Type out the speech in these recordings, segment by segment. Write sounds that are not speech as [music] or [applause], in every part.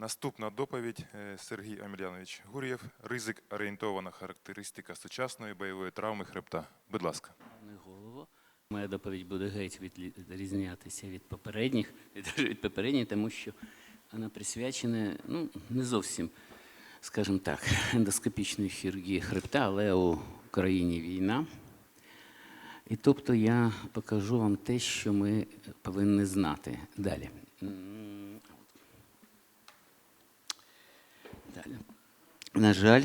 Наступна доповідь е, Сергій Амельянович Гур'єв. Ризик орієнтована характеристика сучасної бойової травми хребта. Будь ласка. Пане голово, моя доповідь буде геть відрізнятися від попередніх, від, попередньої, тому що вона присвячена ну, не зовсім, скажімо так, ендоскопічної хірургії хребта, але у країні війна. І тобто я покажу вам те, що ми повинні знати далі. Далі. На жаль,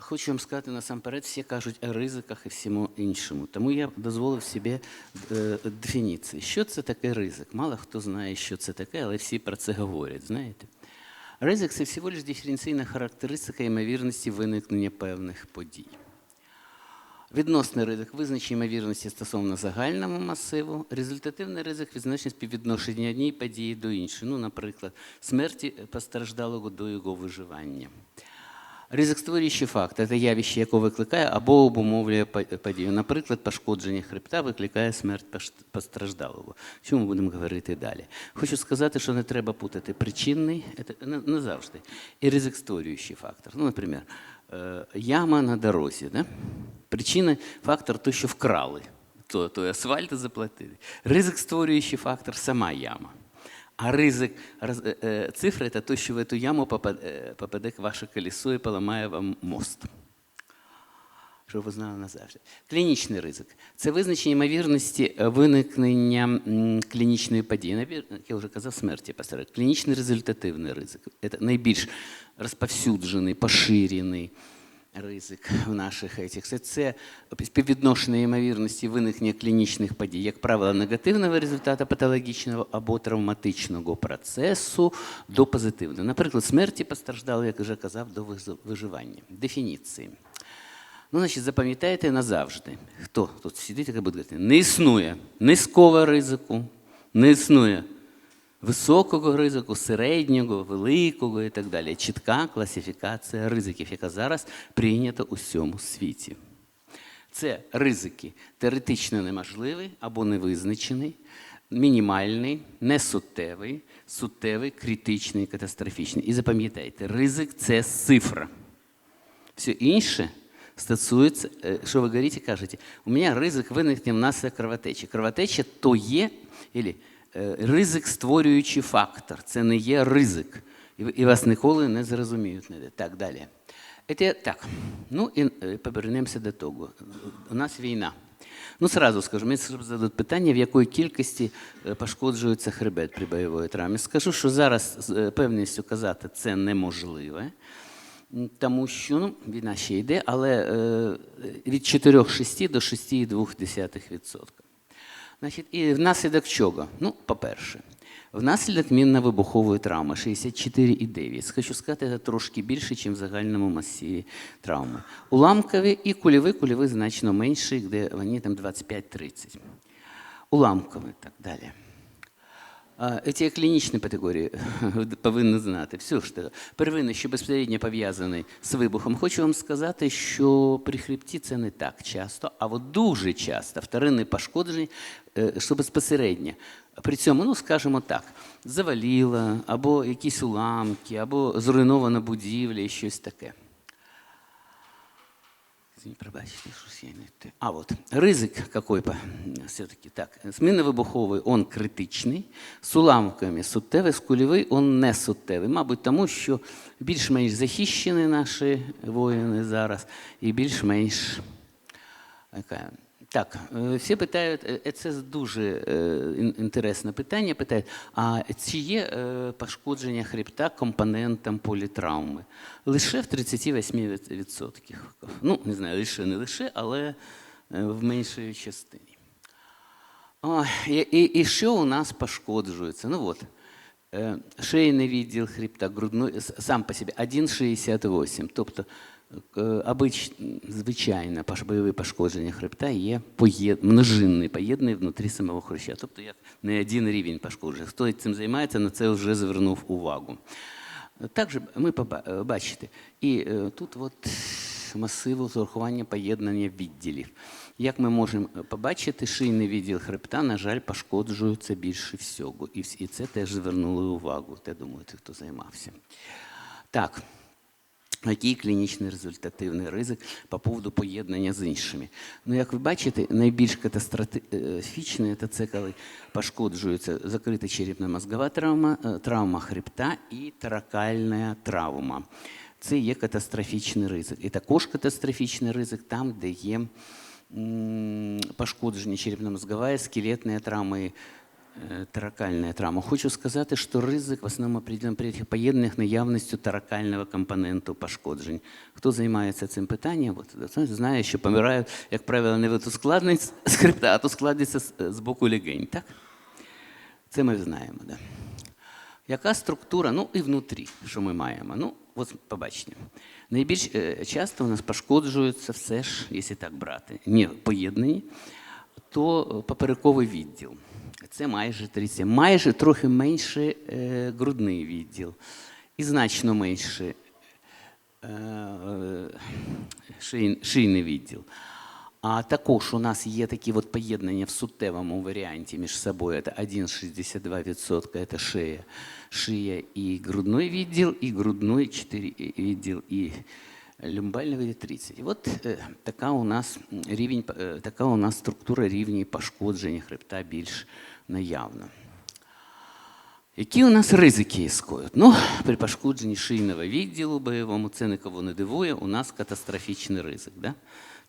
Хочу вам сказати насамперед, всі кажуть о ризиках і всьому іншому. Тому я дозволив собі е, дефініції. Що це таке ризик? Мало хто знає, що це таке, але всі про це говорять. Знаєте? Ризик це всього лиш диференційна характеристика ймовірності виникнення певних подій. Відносний ризик визначення ймовірності стосовно загальному масиву, результативний ризик визначення співвідношення однієї події до іншої, ну, наприклад, смерті постраждалого до його виживання. Ризик створюючий фактор це явище, яке викликає або обумовлює подію. Наприклад, пошкодження хребта викликає смерть постраждалого. Чому будемо говорити далі? Хочу сказати, що не треба путати причинний, це не, завжди, і ризик створюючий фактор. Ну, наприклад, яма на дорозі. Да? Причина фактор то, що вкрали, то, то асфальт заплатили. Ризик створюючий фактор сама яма. А ризик е, е, цифри це то, що в цю яму е, попаде ваше колесо і поламає вам мост. Щоб ви знали назавжди. Клінічний ризик це визначення ймовірності е, виникнення клінічної події. Навір- я вже казав, смерті посеред. Клінічний результативний ризик. Це найбільш розповсюджений, поширений ризик в наших етіх. Це співвідношення ймовірності виникнення клінічних подій, як правило, негативного результату патологічного або травматичного процесу до позитивного. Наприклад, смерті постраждали, як вже казав, до виживання. Дефініції. Ну, значить, запам'ятайте назавжди. Хто тут сидить і буде говорити? Не існує низького ризику, не існує високого ризику, середнього, великого і так далі. Чітка класифікація ризиків, яка зараз прийнята у всьому світі. Це ризики теоретично неможливий або невизначений, мінімальний, несуттєвий, суттєвий, критичний, катастрофічний. І запам'ятайте, ризик це цифра. Все інше стосується, е, що ви говорите, кажете, у мене ризик виникнення внаслідок кровотечі. Кровотеча то є, ілі, е, ризик створюючий фактор. Це не є ризик. І, вас ніколи не зрозуміють. Так, далі. Це, так, ну і е, повернемося до того. У нас війна. Ну, сразу скажу, мені зададуть питання, в якої кількості пошкоджується хребет при бойовій травмі. Скажу, що зараз з певністю казати це неможливе. Тому що ну, війна ще йде, але е, від 4,6 до 6,2%. Значить, і внаслідок чого? Ну, по-перше, внаслідок мінно-вибухової травми 64,9. Хочу сказати, це трошки більше, ніж в загальному масиві травми. Уламкові і кульові, кульові значно менші, де вони там 25-30. Уламкові, так далі. Ці клінічні категорії ви повинні знати. Все ж таки. Первинний, що безпосередньо пов'язаний з вибухом, хочу вам сказати, що при хребті це не так часто, а от дуже часто вторинне пошкодження, е, що безпосередньо. При цьому, ну скажімо так, заваліло, або якісь уламки, або зруйнована будівля і щось таке. Щось не. А от ризик какой по все-таки так. зміни вибуховий, он критичний, з уламками суттєвий, з кульовий он не суттєвий. Мабуть, тому що більш-менш захищені наші воїни зараз, і більш-менш. Так, е, всі питають, е, це дуже е, інтересне питання. Питають, а чи є е, пошкодження хребта компонентом політравми? Лише в 38%. Ну, не знаю, лише не лише, але е, в меншій частині. Ой, і, і, що у нас пошкоджується? Ну от, е, шийний відділ хребта, грудной, сам по собі 1,68. Тобто, е, обич, звичайно, бойове пошкодження хребта є поєд, множинний, поєднаний внутрі самого хруща. Тобто, як не один рівень пошкодження. Хто цим займається, на це вже звернув увагу. Також ми е, бачите, і е, тут от масиву з урахуванням поєднання відділів. Як ми можемо побачити, шийний відділ хребта, на жаль, пошкоджується більше всього. І це теж звернули увагу, те думаєте, хто займався. Так. Який клінічний результативний ризик по поводу поєднання з іншими? Ну, як ви бачите, найбільш катастрофічне – це коли пошкоджується закрита черепно-мозгова травма, е, травма хребта і таракальна травма. Це є катастрофічний ризик. І також катастрофічний ризик там, де є пошкодження травма і е, таракальная травма. Хочу сказати, що ризик в основному определен при этих поєднаних наявністю таракального компоненту пошкоджень. Хто займається цим питанням, от, знає, що помирають, як правило, не від ускладнень з [laughs] хребта, а от ускладниться з, з боку легень. Так? Це ми знаємо. Да. Яка структура? Ну і внутрі, що ми маємо? Ну, от побачите. Найбільш е, часто у нас пошкоджуються все ж, якщо так брати, не поєднані, то е, поперековий відділ. Це майже 30, майже трохи менше е, грудний відділ і значно менше е, е, ший- шийний відділ. А також у нас є такі от поєднання в суттєвому варіанті між собою. Це 1,62% це шия, шия і грудний відділ, і грудний 4 відділ, і люмбальний відділ 30. І от е, така у нас рівень, е, така у нас структура рівні пошкодження хребта більш наявна. Які у нас ризики іскують? Ну, при пошкодженні шийного відділу бойовому, це нікого не дивує, у нас катастрофічний ризик. Да?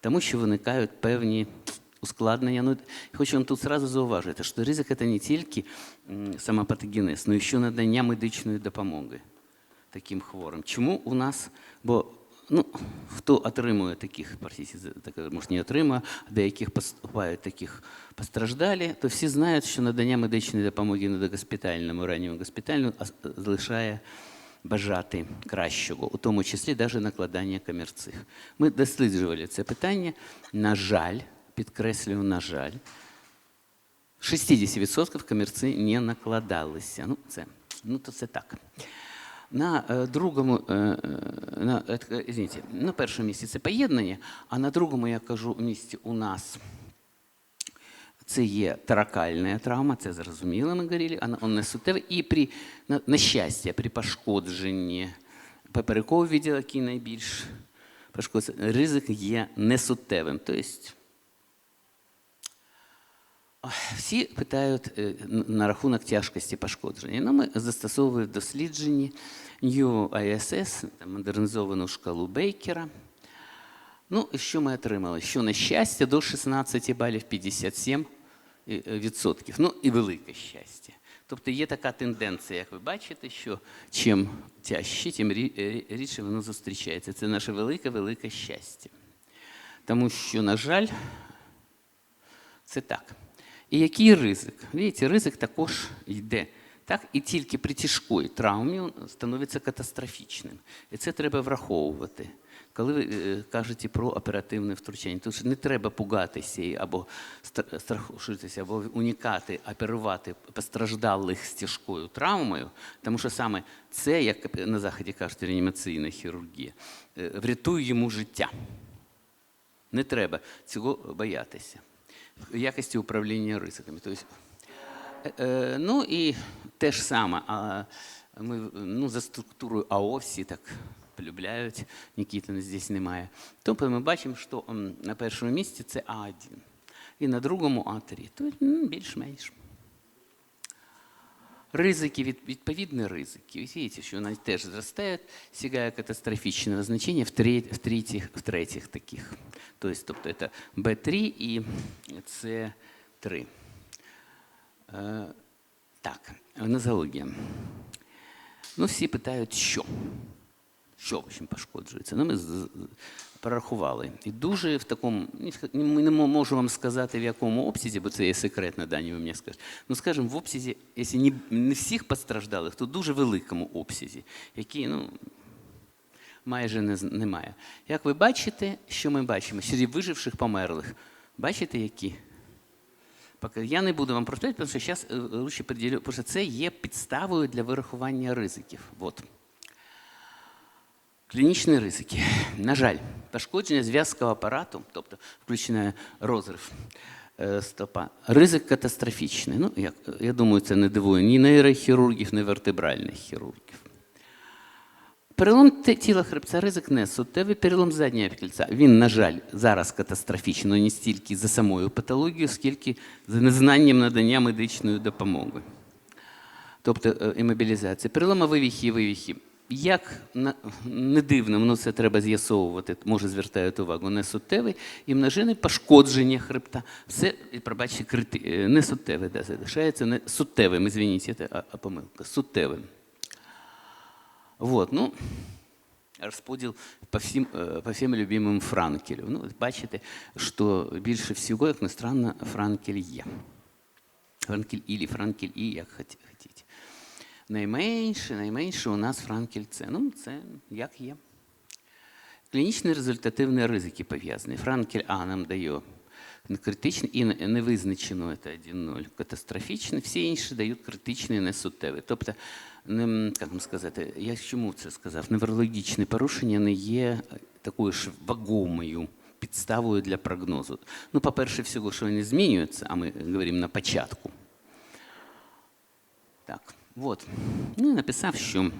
Тому що виникають певні ускладнення. Ну, хочу вам тут зразу зауважити, що ризик це не тільки м, самопатогенез, але ще надання медичної допомоги таким хворим. Чому у нас? Бо ну, хто отримує таких, простите, може не отримує, деяких поступають таких постраждалі, то всі знають, що надання медичної допомоги на госпітальному, ранньому госпітальному залишає бажати кращого, у тому числі навіть накладання камерцих. Ми досліджували це питання. На жаль, підкреслюю, на жаль, 60% камерці не накладалися. Ну, це, ну, то це так. На е, другому, е, е, на, извините, на першому місці це поєднання, а на другому, я кажу, місці у нас це є таракальна травма, це зрозуміло, ми говорили, вона не суттєва. І при, на, на щастя, при пошкодженні поперекового відділу, який найбільш пошкоджений, ризик є несуттєвим. Тобто Всі питають е, на рахунок тяжкості пошкодження. Ну, ми застосовували в дослідженні New ISS, модернізовану шкалу Бейкера. Ну, що ми отримали? Що на щастя до 16 балів 57 е, е. Ну і велике щастя. Тобто є така тенденція, як ви бачите, що чим тяжче, тим рідше воно зустрічається. Це наше велике-велике щастя. Тому що, на жаль, це так. І який ризик? Видите, ризик також йде. Так? І тільки при тяжкої травмі він становиться катастрофічним. І це треба враховувати. Коли ви е, кажете про оперативне втручання, тому не треба пугатися або стра- страхушитися, або унікати, оперувати постраждалих з тяжкою травмою, тому що саме це, як на заході кажуть, реанімаційна хірургія, е, врятує йому життя. Не треба цього боятися. Якості управління ризиками. Тобто, е, е, ну і те ж саме. А ми ну, за структурою АО всі так полюбляють, Нікітина здесь немає. Тобто ми бачимо, що на першому місці це А1 і на другому А3. Тобто м, більш-менш. Ризики, від- відповідні ризики. Ви видите, що вони теж зростають, сягає катастрофічного значення в, тре- в, третіх, в третіх таких. Тобто, тобто це Б3 і С3. Е, так, нозологія. Ну, всі питають, що? Що в общем, пошкоджується? Ну, ми з- І дуже в такому, ми не можу вам сказати, в якому обсязі, бо це є секретна дані, ви мені скажете. Ну, скажімо, в обсязі, якщо не, всіх постраждалих, то дуже великому обсязі, який, ну, майже не, немає. Як ви бачите, що ми бачимо? Серед виживших померлих. Бачите, які? Я не буду вам повторювати, тому що зараз лучше приділю, тому що це є підставою для вирахування ризиків. От. Клінічні ризики. На жаль, Пошкодження зв'язкового апарату, тобто включає розрив е, стопа, ризик катастрофічний. Ну, як, я думаю, це не дивує ні нейрохірургів, ні вертебральних хірургів. Перелом тіла хребця ризик не суттєвий перелом заднього кільця. Він, на жаль, зараз катастрофічно не стільки за самою патологією, скільки за незнанням надання медичної допомоги. Тобто е, імобілізація. Перелома вивіхи і вивіхи. Як не дивно, ну це треба з'ясовувати, може звертають увагу, не суттєвий і множини пошкодження хребта. Все, пробачте, крити, е, не суттєве, да, залишається не суттєвим, извините, це а, помилка, суттєвим. Вот, ну, розподіл по всім, е, по всім любимим Франкелю. Ну, бачите, що більше всього, як не странно, Франкель є. Франкель Ілі, Франкель І, як хоті- хотіть. Найменше, найменше у нас Франкель С. Ну, це як є. Клінічні результативні ризики пов'язані. Франкель А нам дає критичний і не- невизначено це 1-0 катастрофічний, всі інші дають критичний несуттєвий. Тобто, не, як вам сказати, я чому це сказав? Неврологічне порушення не є такою ж вагомою підставою для прогнозу. Ну, по-перше, всього, що вони змінюються, а ми говоримо на початку. Так, от. Ну, написав, що,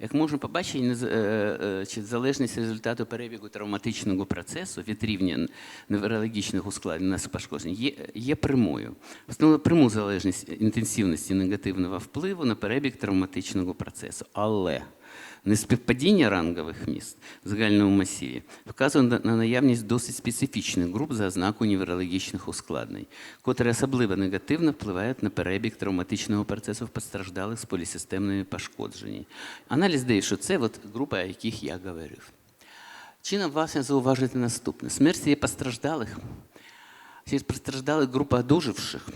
як можна побачити, е, е, залежність результату перебігу травматичного процесу від рівня неврологічних ускладнень на пошкоджень є, є прямою. Встановили пряму залежність інтенсивності негативного впливу на перебіг травматичного процесу. Але неспівпадіння рангових міст в загальному масиві вказує на- на наявність досить специфічних груп за ознакою неврологічних ускладнень, котрі особливо негативно впливають на перебіг травматичного процесу в постраждалих з полісистемними пошкодженнями. Аналіз дає, що це от група, о яких я говорив. Чином власне зауважити наступне: смерть є постраждалих. Серед постраждалих група одужавших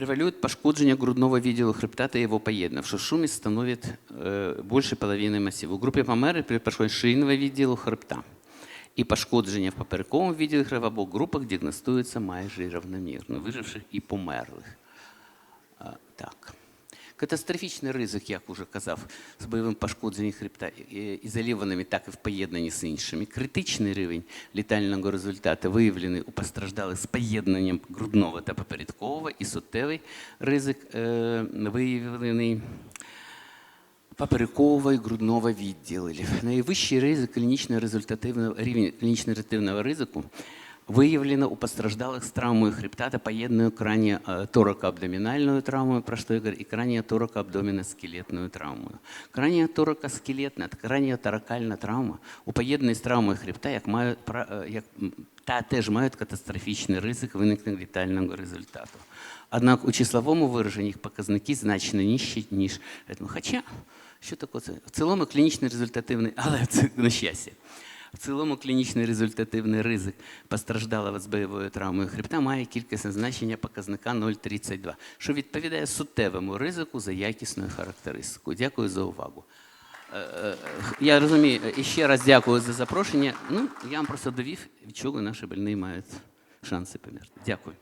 Превалюет пошкодження грудного відділу хребта та його поєднав, що шумість становить е, більше половини масиву. У групі померлих при пошкодженні шийного відділу хребта і пошкодження в поперековому відділі в обох групах діагностуються майже рівномірно, виживших і померлих. Катастрофічний ризик, як уже казав, з бойовим пошкодженням хребта ізольованими, так і в поєднанні з іншими. Критичний рівень літального результату виявлений у постраждалих з поєднанням грудного та попередкового і суттєвий ризик е, виявлений поперекового і грудного відділів. Найвищий ризик клінічного результативного рівень клінічно результативного ризику виявлено у постраждалих з травмою хребта та поєднаною крайне тороко-абдомінальною травмою, про що я говорю, і крайне тороко-абдоміно-скелетною травмою. Крайне тороко-скелетна та крайне торакальна травма у поєднанні з травмою хребта, як мають, е, як, та теж мають катастрофічний ризик виникнення літального результату. Однак у числовому вираженні їх показники значно нижчі, ніж. Хоча, що таке це? В цілому клінічний результативний, але це на щастя. В цілому клінічний результативний ризик постраждалого з бойовою травмою хребта має кількісне значення показника 0,32, що відповідає суттєвому ризику за якісною характеристикою. Дякую за увагу. Е, е, Я розумію, і ще раз дякую за запрошення. Ну, я вам просто довів, від чого наші больні мають шанси померти. Дякую.